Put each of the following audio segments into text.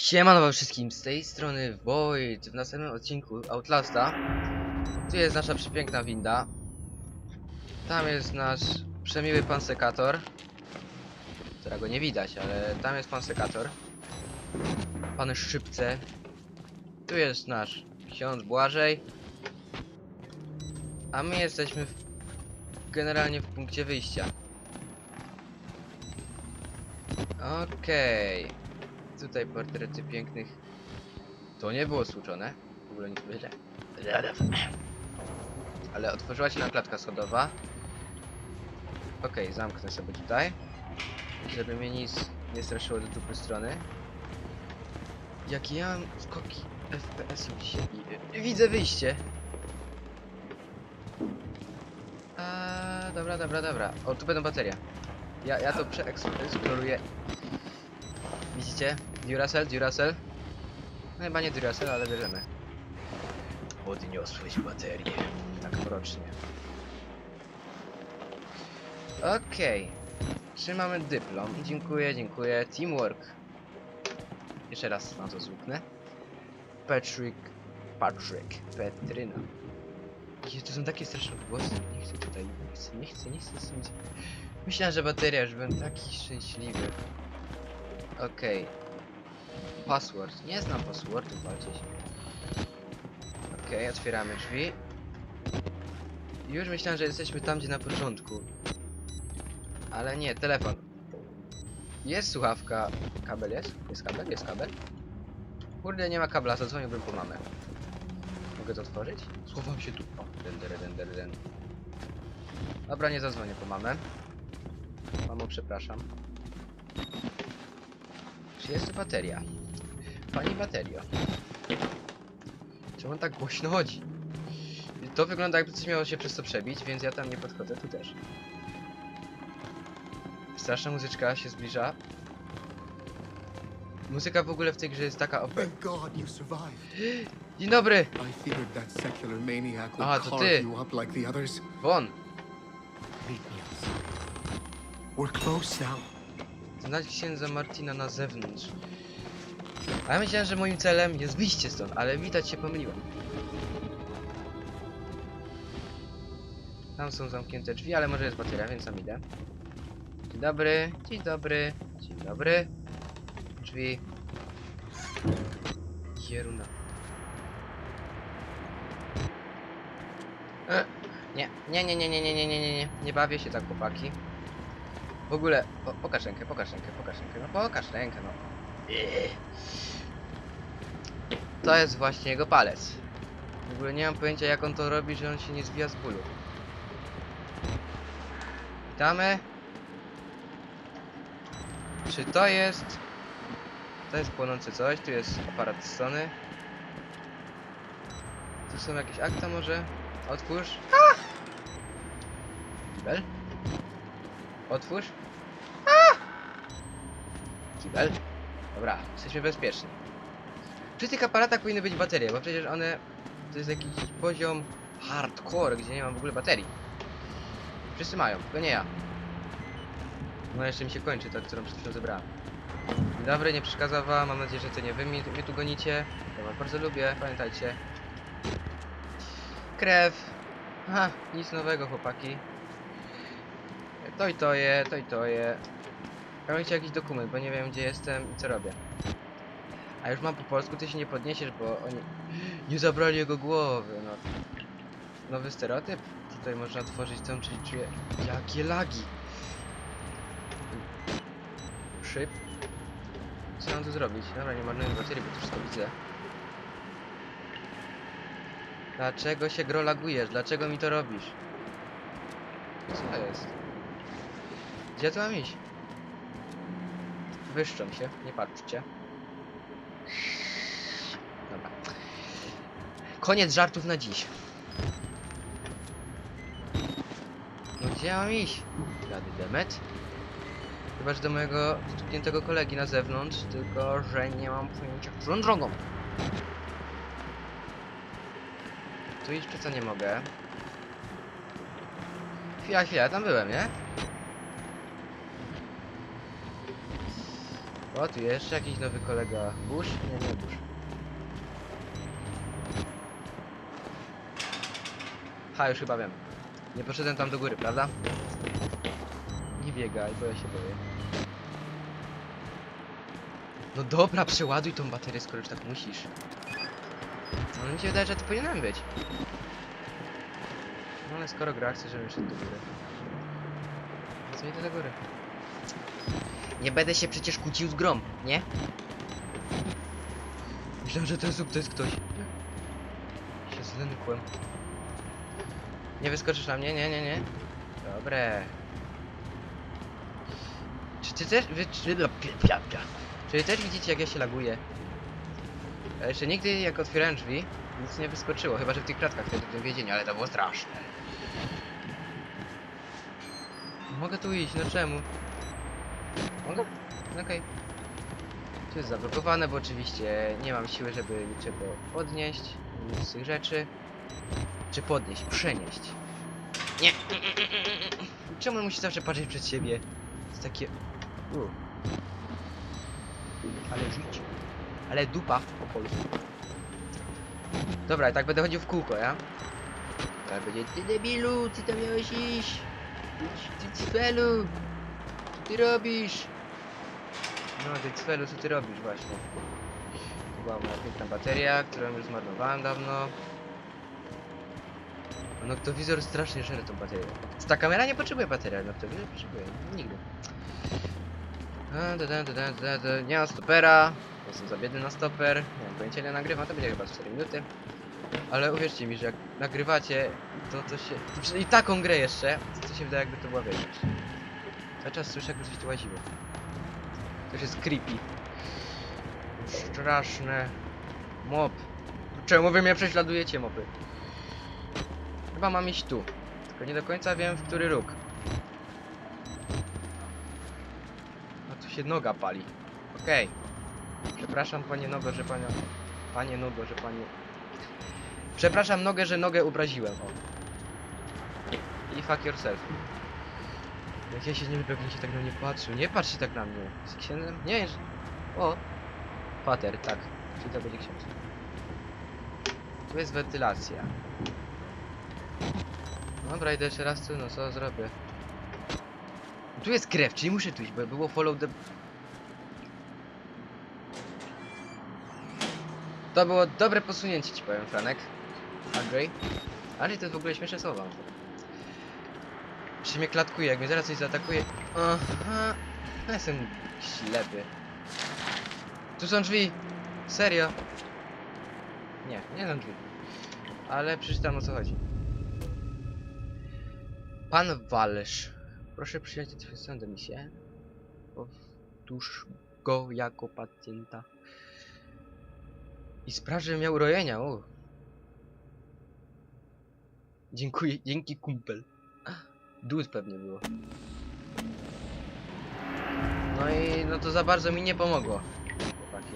Siemano wszystkim, z tej strony Void, w następnym odcinku Outlasta. Tu jest nasza przepiękna winda. Tam jest nasz przemiły pan sekator. Którego nie widać, ale tam jest pan sekator. Pan Szczypce. Tu jest nasz ksiądz Błażej. A my jesteśmy w, generalnie w punkcie wyjścia. Okej. Tutaj portrety pięknych. To nie było stłuczone. W ogóle nic źle. Ale otworzyła się nam klatka schodowa. Okej, zamknę sobie tutaj. Żeby mnie nic nie straszyło do dupy strony. Jakie ja mam skoki FPS-ów dzisiaj. Widzę wyjście. A, dobra, dobra, dobra. O, tu będą baterie. Ja, ja to przeeksploruję. Widzicie? Duracell, Duracell. No chyba nie Duracell, ale bierzemy. Podniosłeś baterię. Tak mrocznie. Okej. Trzymamy dyplom. Dziękuję, dziękuję. Teamwork. Jeszcze raz na to złupnę. Patrick. Patrick. Petryna. Jezu, to są takie straszne głosy. Nie chcę tutaj. Nie chcę, nie chcę, nie chcę. Myślałem, że bateria, że byłem taki szczęśliwy. Okej. Password. Nie znam passwordu, się. Okej, otwieramy drzwi. Już myślałem, że jesteśmy tam, gdzie na początku. Ale nie, telefon. Jest słuchawka. Kabel jest? Jest kabel? Jest kabel? Kurde, nie ma kabla, zadzwoniłbym po mamę. Mogę to otworzyć? Schowam się tu. O, den, den. Dobra, nie zadzwonię po mamę. Mamo, przepraszam. Czy jest tu bateria? Pani baterio. Czemu on tak głośno chodzi? To wygląda jakby coś miało się przez to przebić, więc ja tam nie podchodzę, tu też. Straszna muzyczka się zbliża. Muzyka w ogóle w tej grze jest taka OP. Dzień dobry! I feared that secular maniac would Ah, to ty. Won! Znać księdza Martina na zewnątrz. A ja myślałem, że moim celem jest wyjście stąd, ale widać się pomyliłem. Tam są zamknięte drzwi, ale może jest bateria, więc tam idę. Dzień dobry, dzień dobry, dzień dobry. Drzwi. Jeruna. E, Nie, nie, nie, nie, nie, nie, nie, nie, nie, nie, nie bawię się tak chłopaki. W ogóle, po, pokaż rękę, pokaż rękę, pokaż rękę, no pokaż rękę, no. Eee. To jest właśnie jego palec. W ogóle nie mam pojęcia jak on to robi, że on się nie zwija z bólu. Witamy. Czy to jest... To jest płonące coś, tu jest aparat strony. Tu są jakieś akta może? Otwórz. Kibel. Otwórz. Kibel. Dobra, jesteśmy bezpieczni. Przy tych aparatach powinny być baterie, bo przecież one... To jest jakiś poziom hardcore, gdzie nie ma w ogóle baterii. Wszyscy mają, tylko nie ja. No jeszcze mi się kończy ta, którą przed chwilą zebrałem. Dobry, nie przeszkadza wam, mam nadzieję, że to nie wy mnie, tu gonicie. Ja was bardzo lubię, pamiętajcie. Krew. Aha, nic nowego chłopaki. To i to je, to i to je. Ja jakiś dokument, bo nie wiem gdzie jestem i co robię. A już mam po polsku, ty się nie podniesiesz, bo oni nie zabrali jego głowy, no. Nowy stereotyp? Tutaj można tworzyć tą, czyli czuję... Jakie lagi! Szyb. Co mam tu zrobić? Dobra, nie marnuję baterii, bo to wszystko widzę. Dlaczego się grolagujesz? Dlaczego mi to robisz? Co to jest? Gdzie tu mam iść? Wyszczą się, nie patrzcie. Dobra. Koniec żartów na dziś. No gdzie mam iść? Rady Demet. Chyba, że do mojego stukniętego kolegi na zewnątrz, tylko że nie mam pojęcia, którą drogą. Tu iść co nie mogę. Chwila, chwila, tam byłem, nie? O, tu jeszcze jakiś nowy kolega. Bush? Nie, nie Bush. Ha, już chyba wiem. Nie poszedłem tam do góry, prawda? Nie biegaj, bo ja się boję. No dobra, przeładuj tą baterię, skoro już tak musisz. No mi się wydaje, że to powinienem być. No ale skoro gra chce, żebym szedł do góry. To idę do góry. Nie będę się przecież kłócił z grom, nie? Myślałem, że ten sub to jest ktoś. Się zlękłem. Nie wyskoczysz na mnie? Nie, nie, nie. Dobre. Czy ty też... Wy, czy, no, czy też widzicie jak ja się laguję? Jeszcze nigdy jak otwierałem drzwi, nic nie wyskoczyło, chyba że w tych klatkach wtedy w tym więzieniu, ale to było straszne. Mogę tu iść, no czemu? Mogę? Okej. Tu jest zablokowane, bo oczywiście nie mam siły, żeby niczego podnieść, nic z tych rzeczy. Czy podnieść, przenieść. Nie! Czemu musi zawsze patrzeć przed siebie? Jest takie... U. Ale żyć. Ale dupa po polsku. Dobra, tak będę chodził w kółko, ja? Tak będzie, ty debilu, ty tam miałeś iść! Ty, cfelu! Co ty robisz? No, ty cfelu, co ty robisz właśnie? Była moja piękna bateria, którą już zmarnowałem dawno. No to wizor strasznie żere tą baterię. Ta kamera nie potrzebuje baterii, ale to wizor potrzebuje. Nigdy. Da, da, da, da, da, da. Nie mam stopera. Jestem za biedny na stoper. Nie mam pojęcia ile nagrywam, to będzie chyba 4 minuty. Ale uwierzcie mi, że jak nagrywacie, to to się... To I taką grę jeszcze, to, to się wydaje jakby to była wiesz. Cały czas słyszę jakby coś tu łaziło. To jest creepy. Straszne. Mop. Czemu wy mnie prześladujecie, mopy? Chyba mam iść tu. Tylko nie do końca wiem, w który róg. A tu się noga pali. Okej. Przepraszam, panie nogo, że panią... Panie nogo, że panie... Przepraszam nogę, że nogę obraziłem. O. I fuck yourself. Jak ja się nie on się tak na mnie patrzył. Nie patrz się tak na mnie. Z księdzem? Nie, że... O! Pater, tak. Czyli to będzie ksiądz. Tu jest wentylacja. Dobra, idę jeszcze raz tu, no co zrobię? Tu jest krew, czyli muszę tu iść, bo było follow the... To było dobre posunięcie, ci powiem, Franek. Agree? Ale to jest w ogóle śmieszne słowa. Czy mnie klatkuje, jak mnie zaraz coś zaatakuje... Aha... Ja jestem ślepy. Tu są drzwi! Serio? Nie, nie są drzwi. Ale przeczytam o co chodzi. Pan Walesz, proszę przyjąć tę misję. Powtórz go jako pacjenta. I spraw, że miał urojenia. Dziękuję, dzięki kumpel. Dud pewnie było. No i no to za bardzo mi nie pomogło. Chłopaki.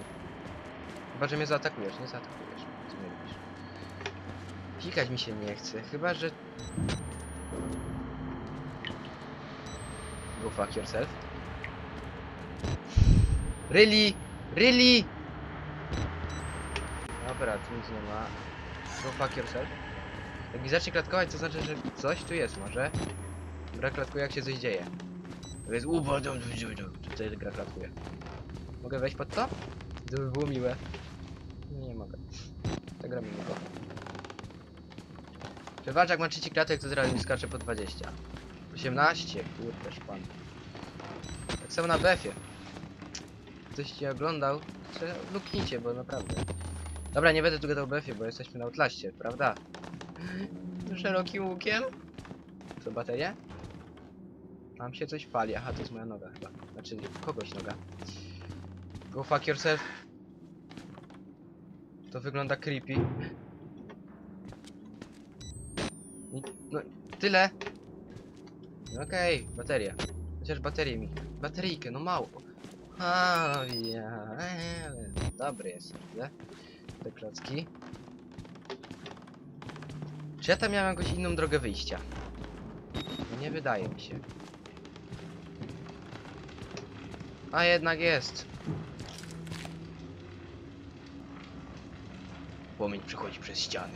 Chyba, że mnie zaatakujesz, nie zaatakujesz. Co mnie robisz? Pikać mi się nie chce, chyba że Go fuck yourself. Really? Really? Dobra, tu nic nie ma. Go fuck yourself. Jak mi zacznie klatkować, to znaczy, że coś tu jest może. Gra klatkuje jak się coś dzieje. To jest dum. Tutaj gra klatkuje. Mogę wejść pod to? To by było miłe. Nie, mogę. Ta gra mi nie kocha. Jak ma 30 klatek, to zaraz mi skacze po 20. 18, kurde szpan. Samo na BF-ie. Ktoś cię oglądał, luknijcie, bo naprawdę. Dobra, nie będę tu gadał o BF-ie, bo jesteśmy na Outlaście, prawda? Szerokim łukiem? Co, baterie? Tam się coś pali, aha, to jest moja noga chyba. Znaczy, kogoś noga. Go fuck yourself. To wygląda creepy. No, tyle. Okej, bateria. Chociaż baterię mi. Bateryjkę, no mało. A, ja. eee, Dobry jest, prawda? Te klocki. Czy ja tam miałem jakąś inną drogę wyjścia? Nie wydaje mi się. A jednak jest. Płomień przychodzi przez ściany.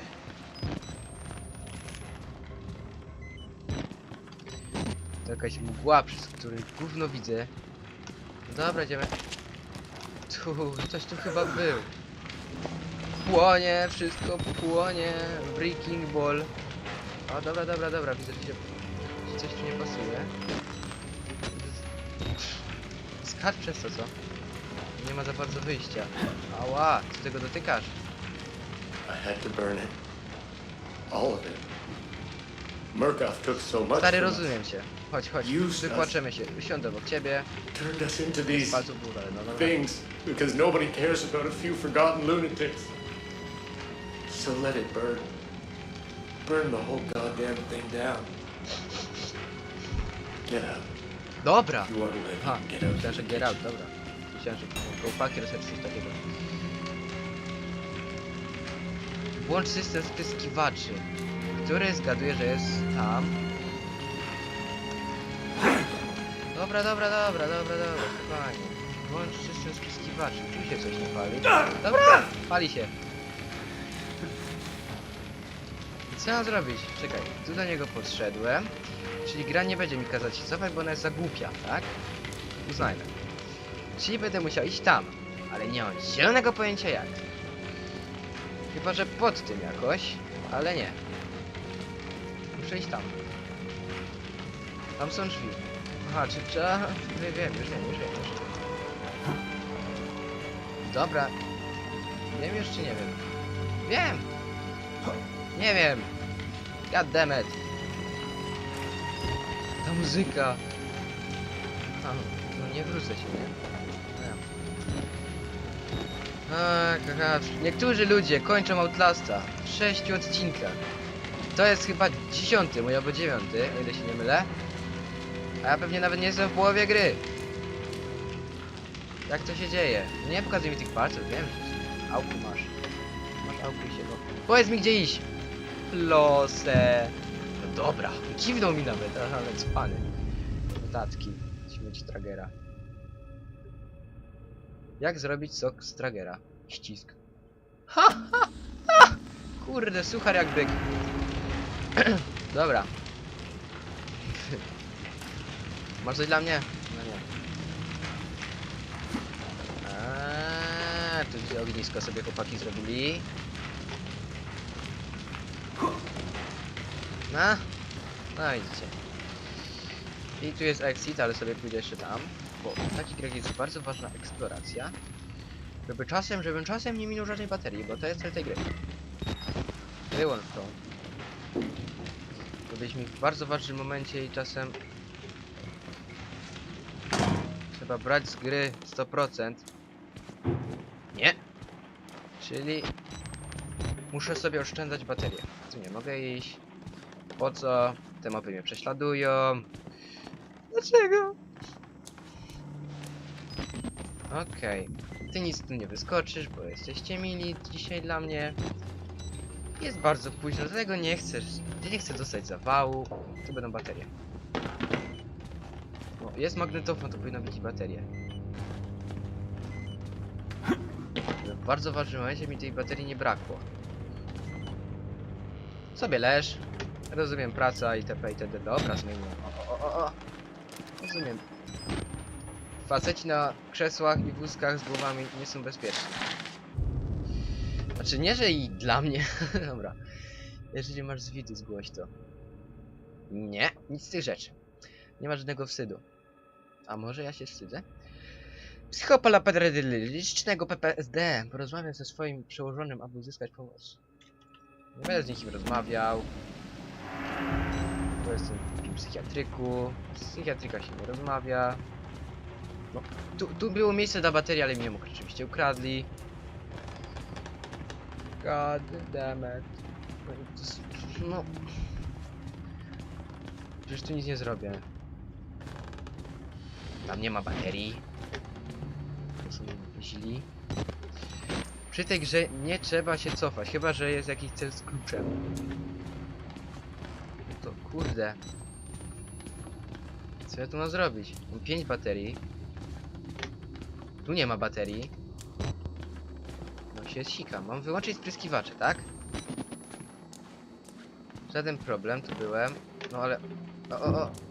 Jakaś mgła, przez którą gówno widzę. Dobra, idziemy. Tu, coś tu chyba był. Płonie, wszystko płonie. Breaking ball. O, dobra, dobra, dobra, widzę, że się... że coś tu nie pasuje. Skacz przez to, co? Nie ma za bardzo wyjścia. Ała, co tego dotykasz? I had to burn it. All of it. Murkoff took so much Stary, rozumiem cię. Chodź, chodź, wypłaczemy się. Usiądę obok ciebie. turned us into these palców w górę, no dobra. things because nobody cares about a few forgotten lunatics. So let it burn. Burn the whole goddamn thing down. Get out. Dobra! You want to live, Aha, get out. myślałem, że get out, dobra. Myślałem, że kołpaki rozszerzyć coś takiego. Włącz system spryskiwaczy, który zgaduje, że jest tam. Dobra, dobra, dobra, dobra, dobra, spokojnie. Włącz system spryskiwaczy, tu się coś nie pali. Dobra, pali się. I co mam zrobić? Czekaj, tu do niego podszedłem. Czyli gra nie będzie mi kazać się cofać, bo ona jest za głupia, tak? Uznajmy. Czyli będę musiał iść tam, ale nie mam zielonego pojęcia jak. Chyba, że pod tym jakoś, ale nie. Muszę iść tam. Tam są drzwi. Aha, czy trzeba... Nie wiem, już wiem, już wiem, już wiem. Dobra. Wiem już czy nie wiem? Wiem! Nie wiem! God damn it! Ta muzyka! A, no nie wrócę się, nie? Tak, aha, niektórzy ludzie kończą Outlasta w sześciu odcinkach. To jest chyba dziesiąty mój albo dziewiąty, o ile się nie mylę. A ja pewnie nawet nie jestem w połowie gry. Jak to się dzieje? Nie pokazuj mi tych palców, wiem, że auku masz. Masz auku i się go. Powiedz mi gdzie iść! Losę! No dobra, kiwnął mi nawet, ale cpany. Notatki, śmieć Tragera. Jak zrobić sok z Tragera? Ścisk. Ha, ha, ha! Kurde, suchar jak byk. Dobra. Masz coś dla mnie? No nie. Eee, tu gdzie ognisko sobie chłopaki zrobili. No, no widzicie. I tu jest exit, ale sobie pójdę jeszcze tam. Bo w takich grach jest bardzo ważna eksploracja. Żeby czasem, żebym czasem nie minął żadnej baterii, bo to jest cel tej gry. Wyłącz to. Żebyś mi w bardzo ważnym momencie i czasem... Trzeba brać z gry 100%. Nie! Czyli... Muszę sobie oszczędzać baterię. Tu nie mogę iść. Po co? Te mapy mnie prześladują. Dlaczego? Okej. Ty nic tu nie wyskoczysz, bo jesteście mili dzisiaj dla mnie. Jest bardzo późno, dlatego nie chcesz. Nie chcę dostać zawału. Tu będą baterie. O, jest magnetofon, to powinno być i baterie. W bardzo ważnym momencie mi tej baterii nie brakło. Sobie leż. Rozumiem, praca itp. itd. Dobra, zmienię. O, o, o, o. Rozumiem. Faceci na krzesłach i wózkach z głowami nie są bezpieczni. Znaczy nie, że i dla mnie. Dobra. Jeżeli masz z widu, zgłoś to. Nie, nic z tych rzeczy. Nie ma żadnego wstydu. A może ja się wstydzę? Psychopalapetrydycznego PPSD. Porozmawiam ze swoim przełożonym, aby uzyskać pomoc. Nie będę z nikim rozmawiał. Bo jestem w psychiatryku. Psychiatryka się nie rozmawia. No, tu, tu było miejsce dla baterii, ale mi ją oczywiście ukradli. God damn it. No, no. Przecież tu nic nie zrobię. Tam nie ma baterii. To są źli. Przy tej grze nie trzeba się cofać, chyba że jest jakiś cel z kluczem. To kurde. Co ja tu mam zrobić? Mam 5 baterii. Tu nie ma baterii. No się sika. Mam wyłączyć spryskiwacze, tak? Żaden problem, tu byłem. No ale... O, o, o.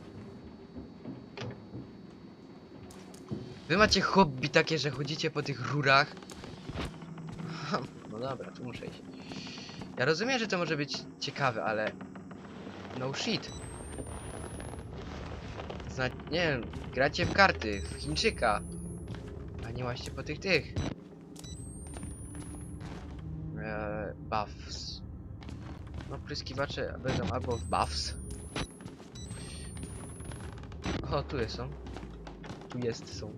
Wy macie hobby takie, że chodzicie po tych rurach? No dobra, tu muszę iść. Ja rozumiem, że to może być ciekawe, ale... No shit. Zna... Nie wiem, gracie w karty, w Chińczyka. A nie łaście po tych tych. Eee, buffs. No, pryskiwacze będą albo w buffs. O, tu jest są. Tu jest są.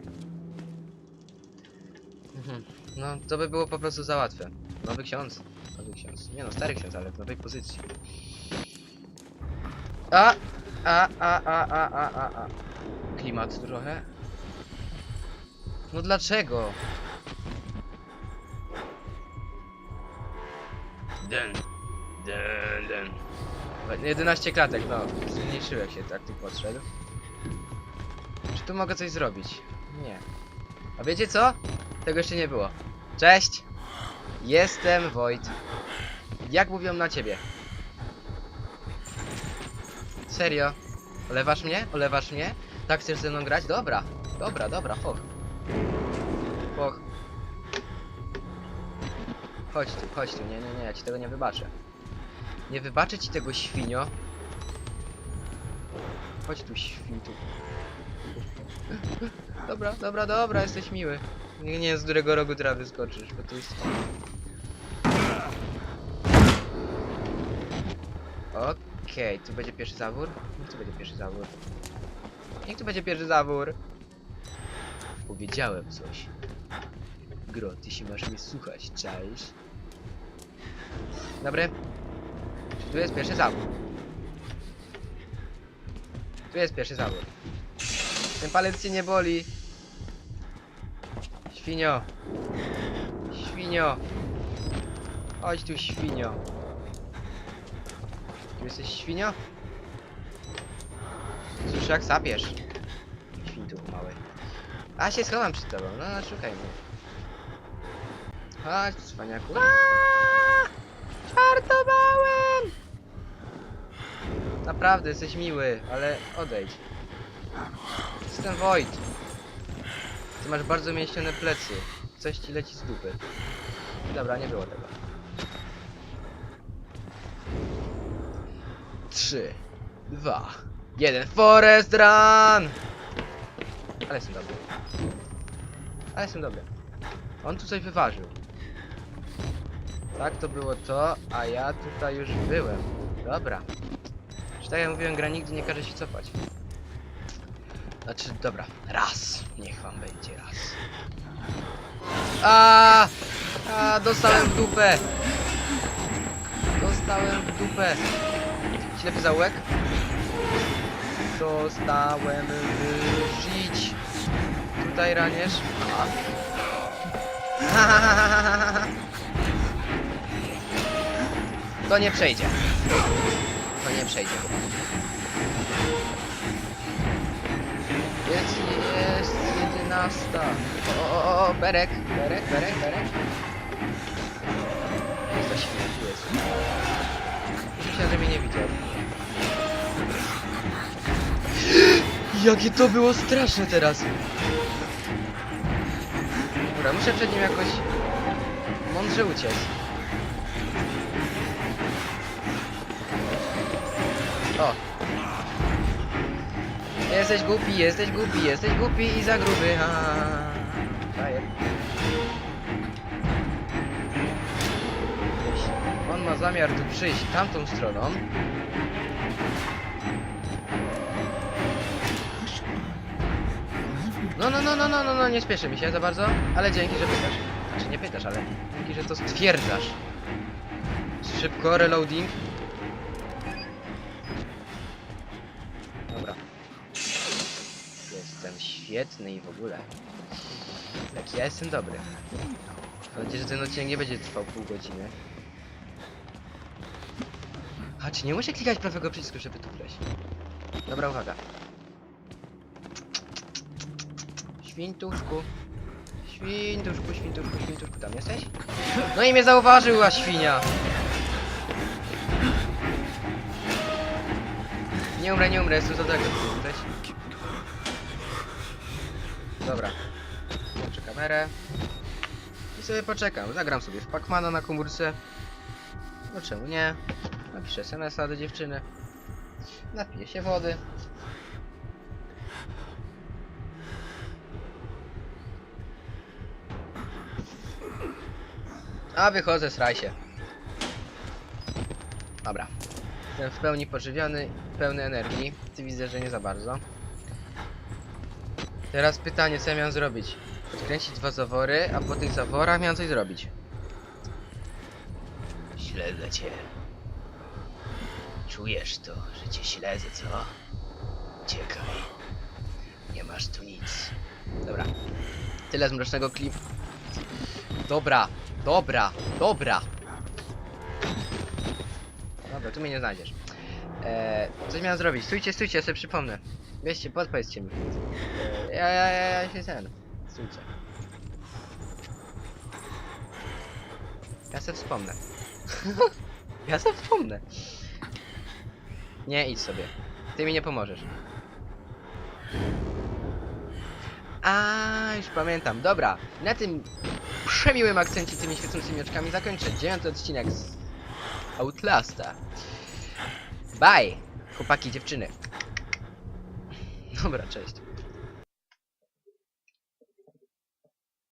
Mhm. No, to by było po prostu za łatwe. Nowy ksiądz. Nowy ksiądz. Nie no, stary ksiądz, ale w nowej pozycji. A! A, a, a, a, a, a, a. Klimat trochę. No dlaczego? Den. Den, den. 11 klatek, no. Zmniejszyłem się, tak tu podszedł. Tu mogę coś zrobić? Nie. A wiecie co? Tego jeszcze nie było. Cześć! Jestem Wojt. Jak mówią na ciebie? Serio? Olewasz mnie? Olewasz mnie? Tak chcesz ze mną grać? Dobra, dobra, dobra, foch. Foch. Chodź tu, chodź tu, nie, nie, nie, ja ci tego nie wybaczę. Nie wybaczę ci tego świnio. Chodź tu, świntu. Dobra, dobra, dobra, jesteś miły. Nie, nie, z którego rogu teraz wyskoczysz, bo tu jest... Okej, tu będzie pierwszy zawór? Niech tu będzie pierwszy zawór. Niech tu będzie pierwszy zawór. Powiedziałem coś. Gro, ty się masz mnie słuchać, cześć. Dobry. Tu jest pierwszy zawór? Tu jest pierwszy zawór. Ten palec cię nie boli. Świnio. Świnio. Chodź tu, świnio. Tu jesteś świnio? Słyszę jak sapiesz. Świntu mały. A się schowam przed tobą, no no, szukaj mnie. Chodź, cwaniaku. Żartowałem! Naprawdę, jesteś miły, ale odejdź. Jestem Wojt. Ty masz bardzo mięśnione plecy. Coś ci leci z dupy. Dobra, nie było tego. Trzy, dwa, jeden. Forest Run! Ale jestem dobry. Ale jestem dobry. On tu coś wyważył. Tak, to było to, a ja tutaj już byłem. Dobra. Czy tak jak mówiłem, gra nigdy nie każe się cofać. Znaczy, dobra, raz. Niech wam będzie raz. A, a dostałem w dupę. Dostałem w dupę. Ślepy zaułek. Dostałem żyć. Tutaj raniesz. A. To nie przejdzie. To nie przejdzie. Jest, jest jedenasta. O, o, o, o, berek, berek, berek, berek. Jest to śmiech, jest. Myślałem, że mnie nie widział. Jakie to było straszne teraz. Dobra, muszę przed nim jakoś mądrze uciec. O. Jesteś głupi, jesteś głupi, jesteś głupi i za gruby. Ha. Jeśli On ma zamiar tu przyjść tamtą stroną. No, no, no, no, no, no, no, nie spieszy mi się za bardzo, ale dzięki, że pytasz. Znaczy nie pytasz, ale dzięki, że to stwierdzasz. Szybko, reloading. Świetny i w ogóle. Jak ja jestem dobry. Mam nadzieję, że ten odcinek nie będzie trwał pół godziny. A czy nie muszę klikać prawego przycisku, żeby tu wleźć? Dobra, uwaga. Świntuszku. Świntuszku, świntuszku, świntuszku, tam jesteś? No i mnie zauważyła świnia! Nie umrę, nie umrę, jestem za daleko, umrzeć. Dobra. Włączę kamerę. I sobie poczekam. Zagram sobie w Pacmana na komórce. No czemu nie? Napiszę SMS-a do dziewczyny. Napiję się wody. A wychodzę, sraj się. Dobra. Jestem w pełni pożywiony, pełny energii. Ty widzę, że nie za bardzo. Teraz pytanie, co ja miałem zrobić? Odkręcić dwa zawory, a po tych zaworach miałem coś zrobić. Śledzę cię. Czujesz to, że cię śledzę, co? Uciekaj. Nie masz tu nic. Dobra. Tyle z mrocznego klipu. Dobra, dobra, dobra. Dobra, tu mnie nie znajdziesz. Eee, coś miałem zrobić. Stójcie, stójcie, ja sobie przypomnę. Wieście, podpowiedzcie mi. Ja, ja, ja, ja się ten. Stójcie. Ja sobie wspomnę. ja sobie wspomnę. Nie, idź sobie. Ty mi nie pomożesz. A, już pamiętam. Dobra, na tym przemiłym akcencie tymi świecącymi oczkami zakończę dziewiąty odcinek z Outlasta. Bye, chłopaki, dziewczyny. Dobra, cześć.